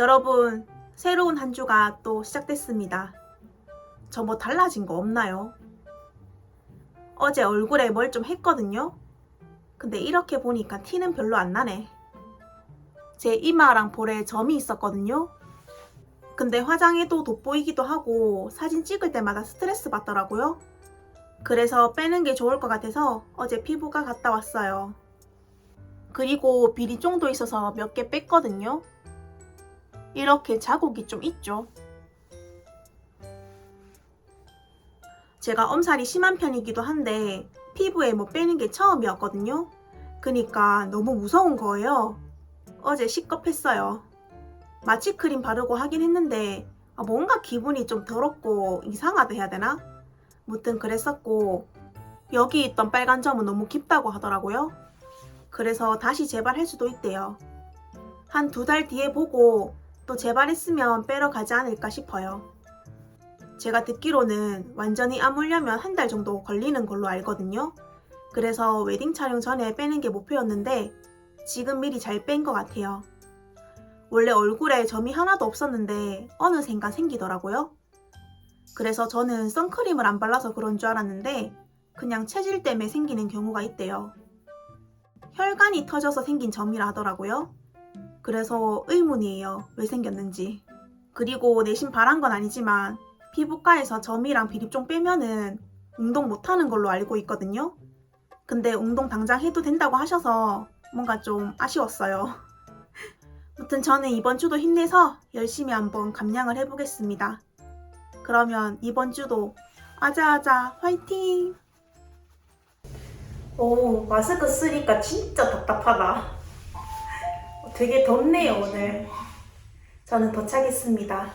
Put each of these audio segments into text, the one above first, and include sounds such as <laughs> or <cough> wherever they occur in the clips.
여러분, 새로운 한 주가 또 시작됐습니다. 저 뭐 달라진 거 없나요? 어제 얼굴에 뭘 좀 했거든요? 근데 이렇게 보니까 티는 별로 안 나네. 제 이마랑 볼에 점이 있었거든요? 근데 화장해도 돋보이기도 하고 사진 찍을 때마다 스트레스 받더라고요. 그래서 빼는 게 좋을 것 같아서 어제 피부과 갔다 왔어요. 그리고 비리종도 있어서 몇 개 뺐거든요. 이렇게 자국이 좀 있죠. 제가 엄살이 심한 편이기도 한데 피부에 뭐 빼는 게 처음이었거든요. 그니까 너무 무서운 거예요. 어제 시겁했어요. 마취크림 바르고 하긴 했는데 아, 뭔가 기분이 좀 더럽고 이상하다 해야 되나? 무튼 그랬었고 여기 있던 빨간 점은 너무 깊다고 하더라고요. 그래서 다시 재발할 수도 있대요. 한 두 달 뒤에 보고 또 재발했으면 빼러 가지 않을까 싶어요. 제가 듣기로는 완전히 아물려면 한 달 정도 걸리는 걸로 알거든요. 그래서 웨딩 촬영 전에 빼는 게 목표였는데 지금 미리 잘 뺀 것 같아요. 원래 얼굴에 점이 하나도 없었는데 어느샌가 생기더라고요. 그래서 저는 선크림을 안 발라서 그런 줄 알았는데 그냥 체질 때문에 생기는 경우가 있대요. 혈관이 터져서 생긴 점이라 하더라고요. 그래서 의문이에요. 왜 생겼는지. 그리고 내심 바란 건 아니지만 피부과에서 점이랑 비립종 빼면은 운동 못하는 걸로 알고 있거든요. 근데 운동 당장 해도 된다고 하셔서 뭔가 좀 아쉬웠어요. <laughs> 아무튼 저는 이번 주도 힘내서 열심히 한번 감량을 해보겠습니다. 그러면 이번 주도 아자아자 화이팅! 오, 마스크 쓰니까 진짜 답답하다. 되게 덥네요, 오늘. 저는 도착했습니다.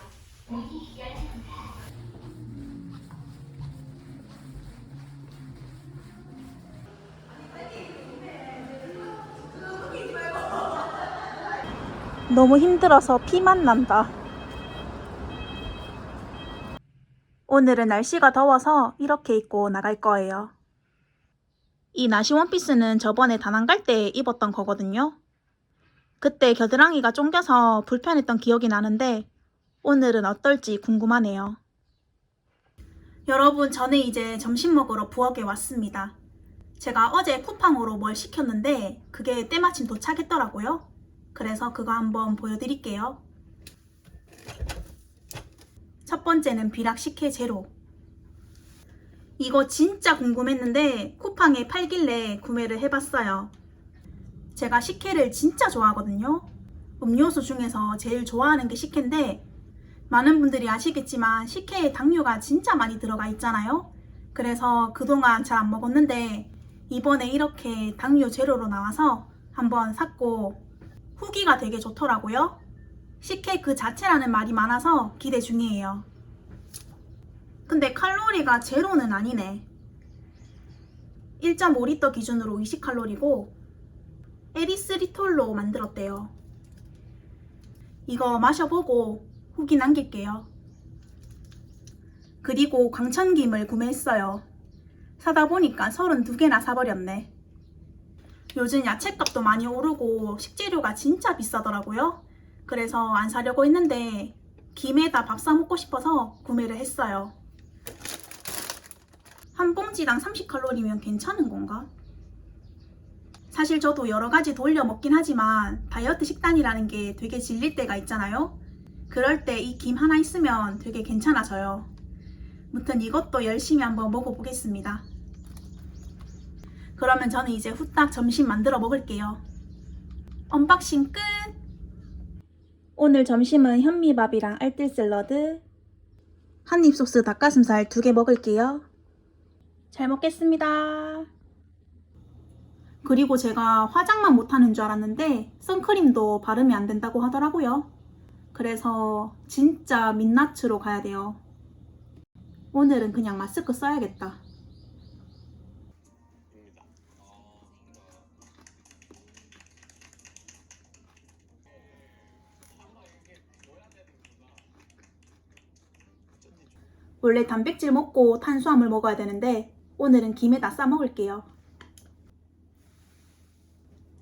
너무 힘들어서 피만 난다. 오늘은 날씨가 더워서 이렇게 입고 나갈 거예요. 이 나시 원피스는 저번에 다낭 갈 때 입었던 거거든요. 그때 겨드랑이가 쫑겨서 불편했던 기억이 나는데 오늘은 어떨지 궁금하네요. 여러분, 저는 이제 점심 먹으러 부엌에 왔습니다. 제가 어제 쿠팡으로 뭘 시켰는데 그게 때마침 도착했더라고요. 그래서 그거 한번 보여드릴게요. 첫 번째는 비락 식혜 제로. 이거 진짜 궁금했는데 쿠팡에 팔길래 구매를 해봤어요. 제가 식혜를 진짜 좋아하거든요. 음료수 중에서 제일 좋아하는 게 식혜인데 많은 분들이 아시겠지만 식혜에 당류가 진짜 많이 들어가 있잖아요. 그래서 그동안 잘 안 먹었는데 이번에 이렇게 당류 제로로 나와서 한번 샀고 후기가 되게 좋더라고요. 식혜 그 자체라는 말이 많아서 기대 중이에요. 근데 칼로리가 제로는 아니네. 1.5리터 기준으로 20칼로리고 에리스 리톨로 만들었대요. 이거 마셔보고 후기 남길게요. 그리고 광천김을 구매했어요. 사다 보니까 32개나 사버렸네. 요즘 야채값도 많이 오르고 식재료가 진짜 비싸더라고요. 그래서 안 사려고 했는데 김에다 밥 사 먹고 싶어서 구매를 했어요. 한 봉지당 30칼로리면 괜찮은 건가? 사실 저도 여러 가지 돌려 먹긴 하지만 다이어트 식단이라는 게 되게 질릴 때가 있잖아요. 그럴 때 이 김 하나 있으면 되게 괜찮아져요. 무튼 이것도 열심히 한번 먹어보겠습니다. 그러면 저는 이제 후딱 점심 만들어 먹을게요. 언박싱 끝! 오늘 점심은 현미밥이랑 알뜰 샐러드, 한입 소스 닭가슴살 두 개 먹을게요. 잘 먹겠습니다. 그리고 제가 화장만 못하는 줄 알았는데 선크림도 바르면 안 된다고 하더라고요. 그래서 진짜 민낯으로 가야 돼요. 오늘은 그냥 마스크 써야겠다. 원래 단백질 먹고 탄수화물 먹어야 되는데 오늘은 김에다 싸 먹을게요.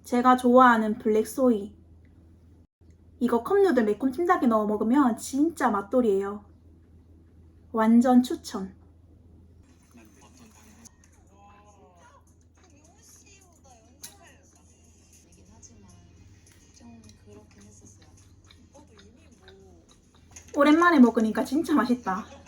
제가 좋아하는 블랙소이. 이거 컵누들 매콤 찜닭에 넣어 먹으면 진짜 맛돌이에요. 완전 추천. 오랜만에 먹으니까 진짜 맛있다.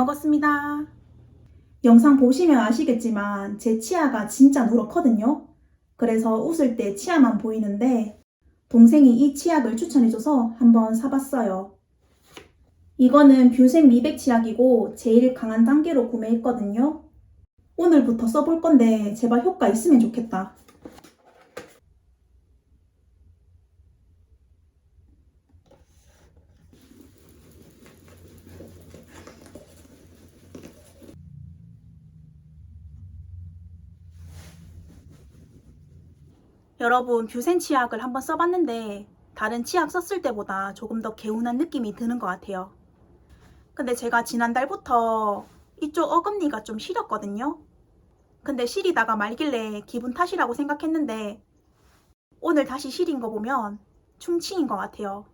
먹었습니다. 영상 보시면 아시겠지만 제 치아가 진짜 누렇거든요. 그래서 웃을 때 치아만 보이는데 동생이 이 치약을 추천해줘서 한번 사봤어요. 이거는 뷰생 미백 치약이고 제일 강한 단계로 구매했거든요. 오늘부터 써볼 건데 제발 효과 있으면 좋겠다. 여러분 뷰센 치약을 한번 써봤는데 다른 치약 썼을 때보다 조금 더 개운한 느낌이 드는 것 같아요. 근데 제가 지난달부터 이쪽 어금니가 좀 시렸거든요. 근데 시리다가 말길래 기분 탓이라고 생각했는데 오늘 다시 시린 거 보면 충치인 것 같아요.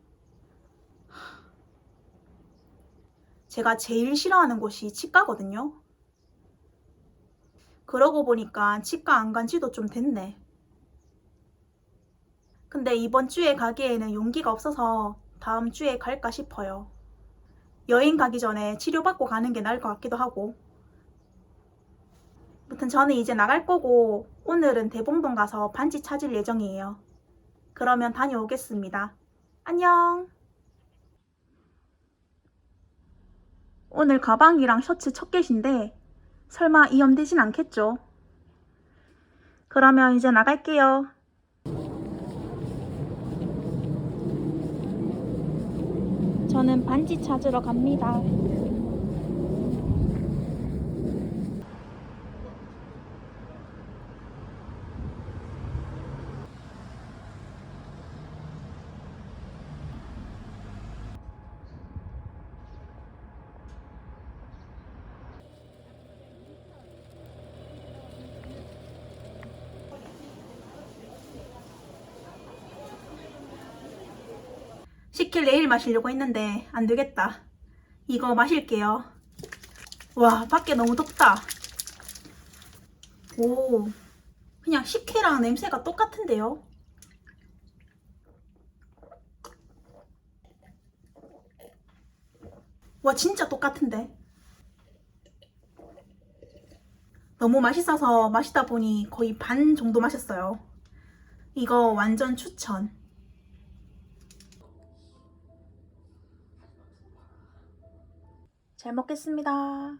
제가 제일 싫어하는 곳이 치과거든요. 그러고 보니까 치과 안 간 지도 좀 됐네. 근데 이번 주에 가기에는 용기가 없어서 다음 주에 갈까 싶어요. 여행 가기 전에 치료받고 가는 게 나을 것 같기도 하고. 아무튼 저는 이제 나갈 거고 오늘은 대봉동 가서 반지 찾을 예정이에요. 그러면 다녀오겠습니다. 안녕. 오늘 가방이랑 셔츠 첫 get인데 설마 이염되진 않겠죠? 그러면 이제 나갈게요. 저는 반지 찾으러 갑니다. 시킬 내일 마시려고 했는데 안 되겠다. 이거 마실게요. 와, 밖에 너무 덥다. 오, 그냥 식혜랑 냄새가 똑같은데요? 와, 진짜 똑같은데? 너무 맛있어서 마시다 보니 거의 반 정도 마셨어요. 이거 완전 추천. 잘 먹겠습니다.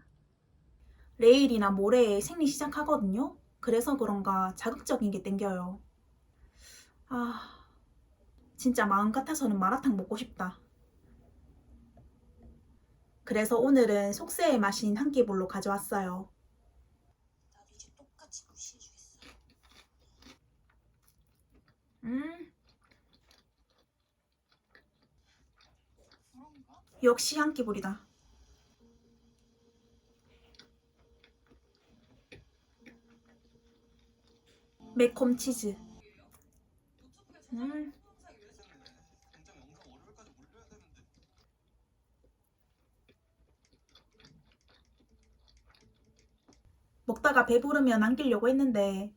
내일이나 모레에 생리 시작하거든요. 그래서 그런가 자극적인 게 땡겨요. 아, 진짜 마음 같아서는 마라탕 먹고 싶다. 그래서 오늘은 속세의 맛인 한 끼볼로 가져왔어요. 나도 이제 똑같이 무시해주겠어. 음? 역시 한 끼볼이다. 매콤 치즈. 음. 먹다가 배부르면 남기려고 했는데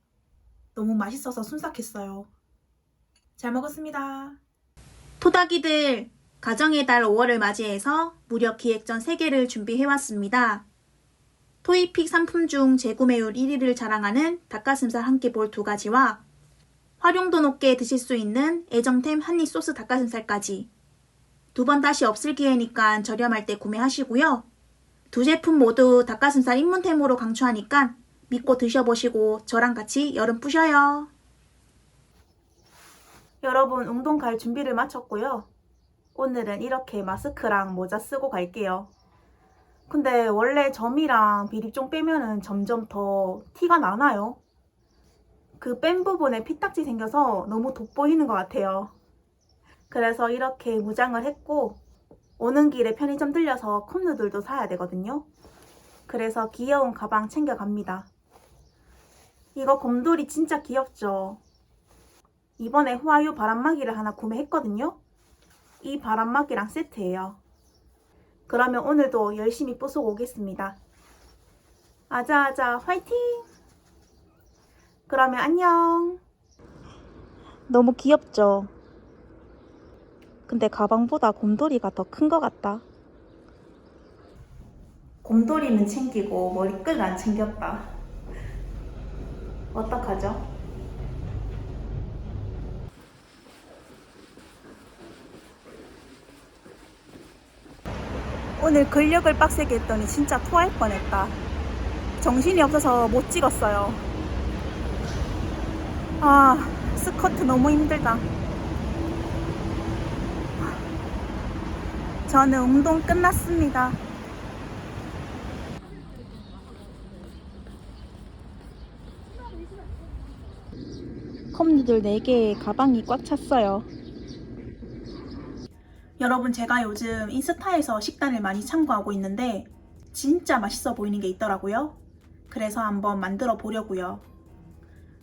너무 맛있어서 순삭했어요. 잘 먹었습니다. 토닥이들 가정의 달 5월을 맞이해서 무려 기획전 3개를 준비해왔습니다. 토이픽 상품 중 재구매율 1위를 자랑하는 닭가슴살 한 끼 볼 두 가지와 활용도 높게 드실 수 있는 애정템 한입 소스 닭가슴살까지 두 번 다시 없을 기회니까 저렴할 때 구매하시고요. 두 제품 모두 닭가슴살 입문템으로 강추하니까 믿고 드셔보시고 저랑 같이 여름 뿌셔요. 여러분 운동 갈 준비를 마쳤고요. 오늘은 이렇게 마스크랑 모자 쓰고 갈게요. 근데 원래 점이랑 비립종 빼면은 점점 더 티가 나나요? 그 뺀 부분에 피딱지 생겨서 너무 돋보이는 것 같아요. 그래서 이렇게 무장을 했고 오는 길에 편의점 들려서 컵누들도 사야 되거든요. 그래서 귀여운 가방 챙겨갑니다. 이거 곰돌이 진짜 귀엽죠? 이번에 후아유 바람막이를 하나 구매했거든요. 이 바람막이랑 세트예요. 그러면 오늘도 열심히 부수고 오겠습니다. 아자아자 화이팅! 그러면 안녕! 너무 귀엽죠? 근데 가방보다 곰돌이가 더 큰 것 같다. 곰돌이는 챙기고 머리끈 안 챙겼다. 어떡하죠? 오늘 근력을 빡세게 했더니 진짜 토할 뻔했다. 정신이 없어서 못 찍었어요. 아, 스커트 너무 힘들다. 저는 운동 끝났습니다. 컵누들 4개에 가방이 꽉 찼어요. 여러분 제가 요즘 인스타에서 식단을 많이 참고하고 있는데 진짜 맛있어 보이는 게 있더라고요. 그래서 한번 만들어 보려고요.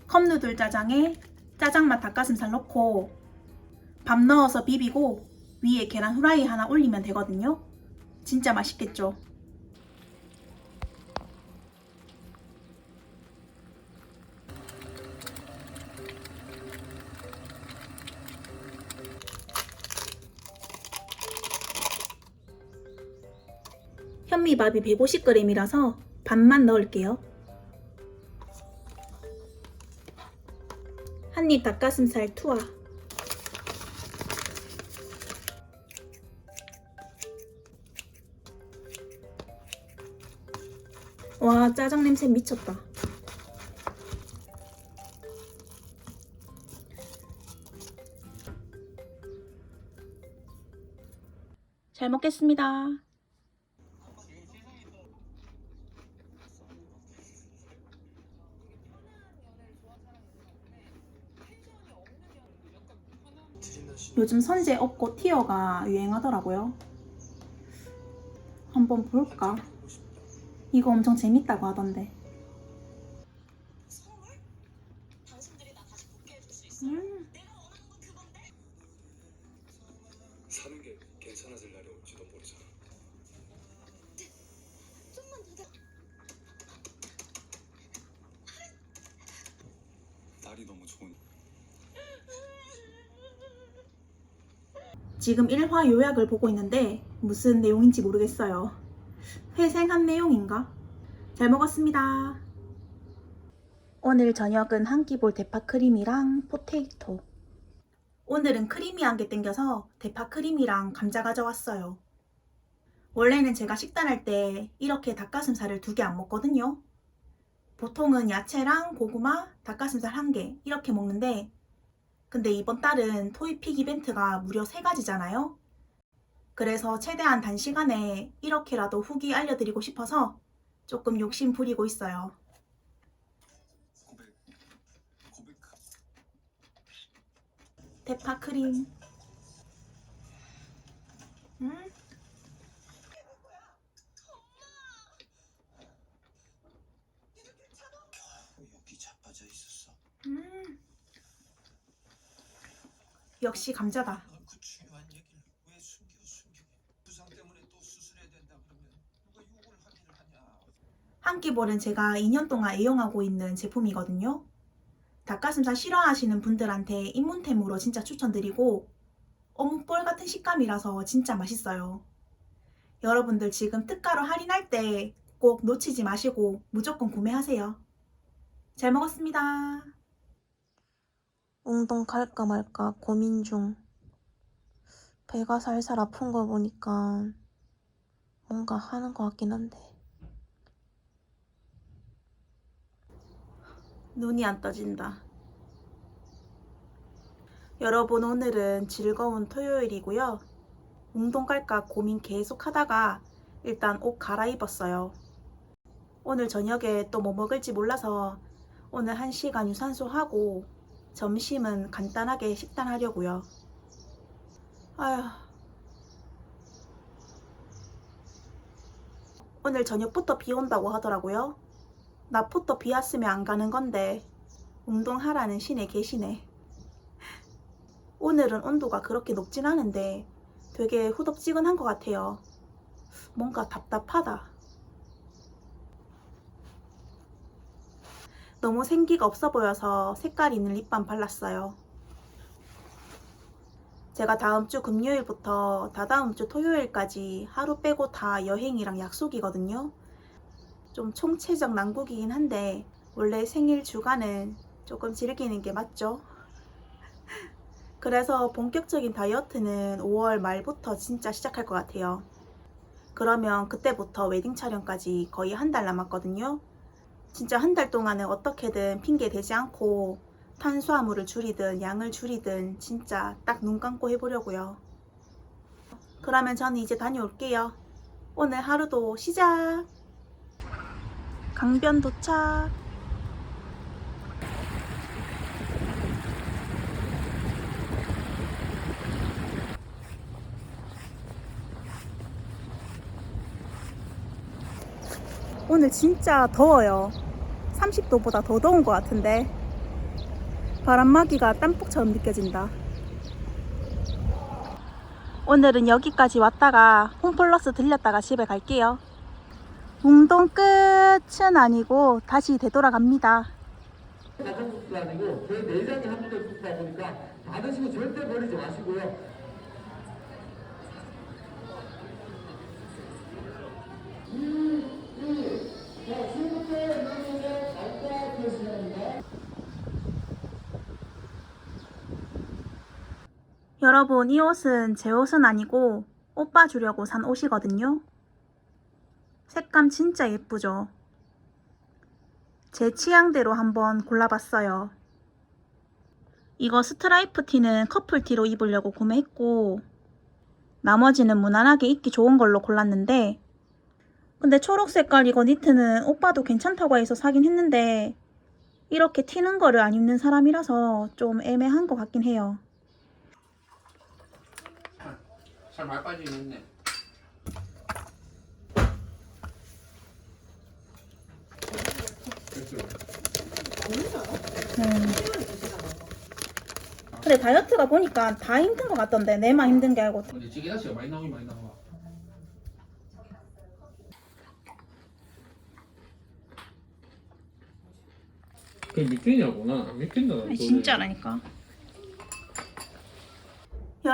컵누들 짜장에 짜장맛 닭가슴살 넣고 밥 넣어서 비비고 위에 계란 후라이 하나 올리면 되거든요. 진짜 맛있겠죠? 현미밥이 150g이라서 반만 넣을게요. 한 입 닭가슴살 투하. 와, 짜장 냄새 미쳤다. 잘 먹겠습니다. 요즘 선제 없고 티어가 유행하더라고요. 한번 볼까? 이거 엄청 재밌다고 하던데. 당신들이 나 다시 복귀해줄 수 있어요? 음, 내가 원하는 건 그건데? 사는 게 괜찮아질 날이 올지도 모르잖아. 좀만 더 날이 너무 좋은. 지금 1화 요약을 보고 있는데 무슨 내용인지 모르겠어요. 회생한 내용인가? 잘 먹었습니다. 오늘 저녁은 한 끼 볼 대파 크림이랑 포테이토. 오늘은 크리미한 게 땡겨서 대파 크림이랑 감자 가져왔어요. 원래는 제가 식단할 때 이렇게 닭가슴살을 두 개 안 먹거든요. 보통은 야채랑 고구마, 닭가슴살 한 개 이렇게 먹는데 근데 이번 달은 토이픽 이벤트가 무려 3가지잖아요. 그래서 최대한 단시간에 이렇게라도 후기 알려드리고 싶어서 조금 욕심 부리고 있어요. 대파 크림. 음? 여기 자빠져 있었어. 음. 역시 감자다. 그 중요한 얘기를 왜 숨겨 숨겨 부상 때문에 또 수술해야 된다 그러면 누가 욕을 하기를 하냐 한끼볼은 제가 2년 동안 애용하고 있는 제품이거든요. 닭가슴살 싫어하시는 분들한테 입문템으로 진짜 추천드리고 어묵볼 같은 식감이라서 진짜 맛있어요. 여러분들 지금 특가로 할인할 때 꼭 놓치지 마시고 무조건 구매하세요. 잘 먹었습니다. 운동 갈까 말까 고민 중. 배가 살살 아픈 거 보니까 뭔가 하는 것 같긴 한데. 눈이 안 떠진다. 여러분, 오늘은 즐거운 토요일이고요. 운동 갈까 고민 계속 하다가 일단 옷 갈아입었어요. 오늘 저녁에 또 뭐 먹을지 몰라서 오늘 한 시간 유산소 하고 점심은 간단하게 식단하려고요. 아휴. 오늘 저녁부터 비 온다고 하더라고요. 나부터 비 왔으면 안 가는 건데 운동하라는 신에 계시네. 오늘은 온도가 그렇게 높진 않은데 되게 후덥지근한 것 같아요. 뭔가 답답하다. 너무 생기가 없어 보여서 색깔 있는 립밤 발랐어요. 제가 다음 주 금요일부터 다다음 주 토요일까지 하루 빼고 다 여행이랑 약속이거든요. 좀 총체적 난국이긴 한데 원래 생일 주간은 조금 즐기는 게 맞죠? <laughs> 그래서 본격적인 다이어트는 5월 말부터 진짜 시작할 것 같아요. 그러면 그때부터 웨딩 촬영까지 거의 한 달 남았거든요. 진짜 한 달 동안은 어떻게든 핑계 대지 않고 탄수화물을 줄이든 양을 줄이든 진짜 딱 눈 감고 해보려고요. 그러면 저는 이제 다녀올게요. 오늘 하루도 시작! 강변 도착! 오늘 진짜 더워요. 30도보다 더 더운 것 같은데. 바람막이가 땀복처럼 느껴진다. 오늘은 여기까지 왔다가 홈플러스 들렸다가 집에 갈게요. 운동 끝은 아니고 다시 되돌아갑니다. 가정 국수 아니고 저희 내장이 함유된 국수다 보니까 받으시고 절대 버리지 마시고요. 여러분, 이 옷은 제 옷은 아니고 오빠 주려고 산 옷이거든요. 색감 진짜 예쁘죠? 제 취향대로 한번 골라봤어요. 이거 스트라이프 티는 커플 티로 입으려고 구매했고, 나머지는 무난하게 입기 좋은 걸로 골랐는데, 근데 초록 색깔 이거 니트는 오빠도 괜찮다고 해서 사긴 했는데, 이렇게 튀는 거를 안 입는 사람이라서 좀 애매한 것 같긴 해요. 잘 많이 빠지겠네. 근데 다이어트가 보니까 다 힘든 것 같던데 내만 힘든 게 아니고 근데 찌개다시가 많이 나오긴 많이 나와. 그 믿겠냐구나. 믿겠나? 진짜라니까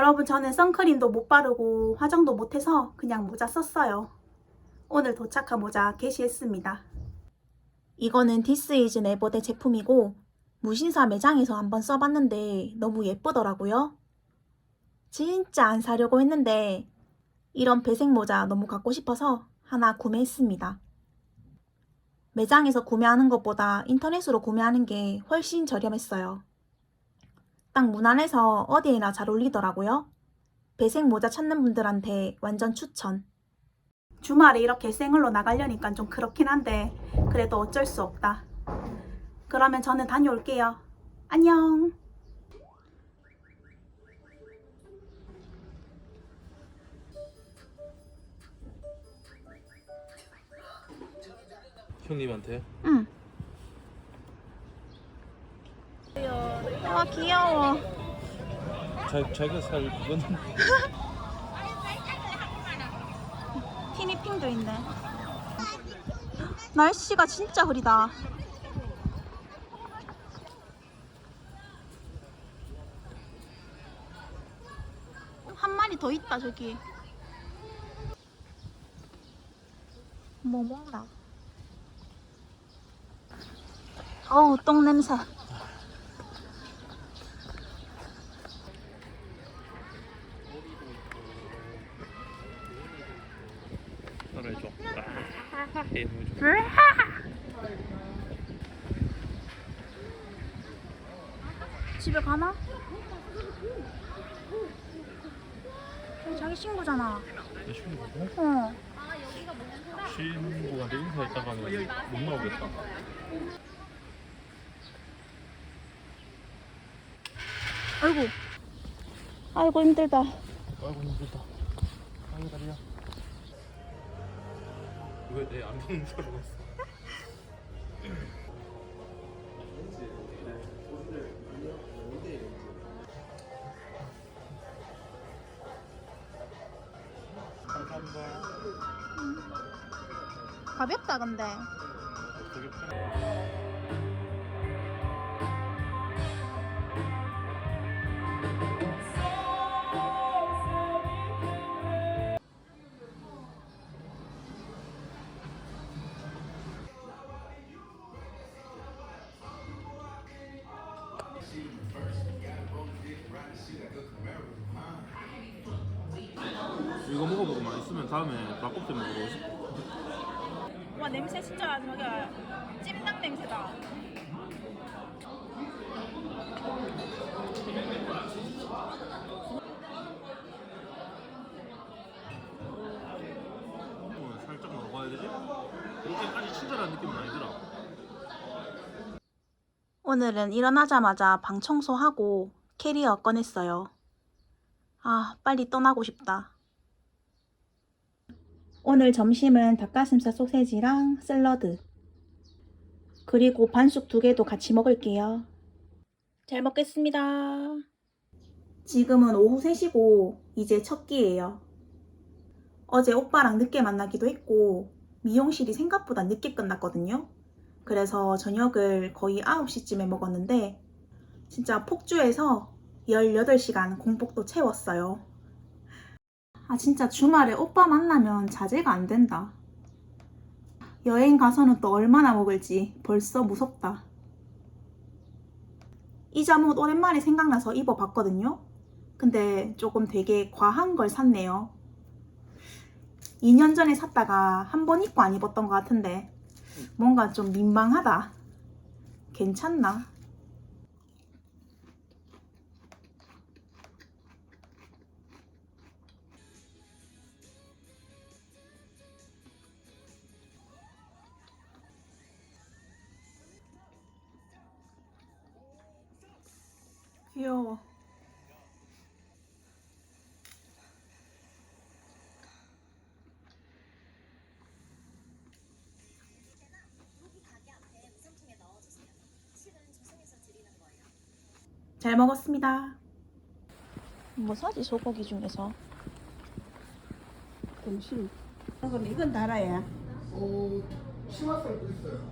여러분 저는 선크림도 못 바르고 화장도 못해서 그냥 모자 썼어요. 오늘 도착한 모자 게시했습니다. 이거는 디스이즈 네버대 제품이고 무신사 매장에서 한번 써봤는데 너무 예쁘더라고요. 진짜 안 사려고 했는데 이런 배색 모자 너무 갖고 싶어서 하나 구매했습니다. 매장에서 구매하는 것보다 인터넷으로 구매하는 게 훨씬 저렴했어요. 딱 무난해서 어디에나 잘 어울리더라고요. 배색 모자 찾는 분들한테 완전 추천. 주말에 이렇게 생얼로 나가려니까 좀 그렇긴 한데 그래도 어쩔 수 없다. 그러면 저는 다녀올게요. 안녕. 형님한테 응. 아 귀여워. 자, 자기가 살 그거는 <laughs> 티니핑도 있네. 날씨가 진짜 흐리다. 한 마리 더 있다 저기. 뭐 먹나? 어우 똥 냄새. 따라해줘 좋아 집에 가나? 자기 친구잖아. 내 친구고 어. 친구한테 인사했다가는 못 나오겠다 아이고. 아이고 힘들다. 아이고 힘들다 아이고 다리야 왜내안 보는 줄 알았어? 가볍다 근데. 되게 편해. 이거 먹어보고 맛있으면 다음에 막국수 먹으러 오시 와 냄새 진짜 저기야 찜닭 냄새다. 어, 살짝 먹어야 되지? 이렇게까지 친절한 느낌은 아니더라. 오늘은 일어나자마자 방 청소하고 캐리어 꺼냈어요. 아, 빨리 떠나고 싶다. 오늘 점심은 닭가슴살 소세지랑 샐러드. 그리고 반숙 두 개도 같이 먹을게요. 잘 먹겠습니다. 지금은 오후 3시고 이제 첫 끼예요. 어제 오빠랑 늦게 만나기도 했고 미용실이 생각보다 늦게 끝났거든요. 그래서 저녁을 거의 9시쯤에 먹었는데 진짜 폭주해서 18시간 공복도 채웠어요. 아 진짜 주말에 오빠 만나면 자제가 안 된다. 여행 가서는 또 얼마나 먹을지 벌써 무섭다. 이 잠옷 오랜만에 생각나서 입어봤거든요. 근데 조금 되게 과한 걸 샀네요. 2년 전에 샀다가 한 번 입고 안 입었던 것 같은데 뭔가 좀 민망하다. 괜찮나? 귀여워. 잘 먹었습니다. 뭐 사지 소고기 중에서? 점심. 그럼 이건 달아야. 어, 치맛살도 있어요.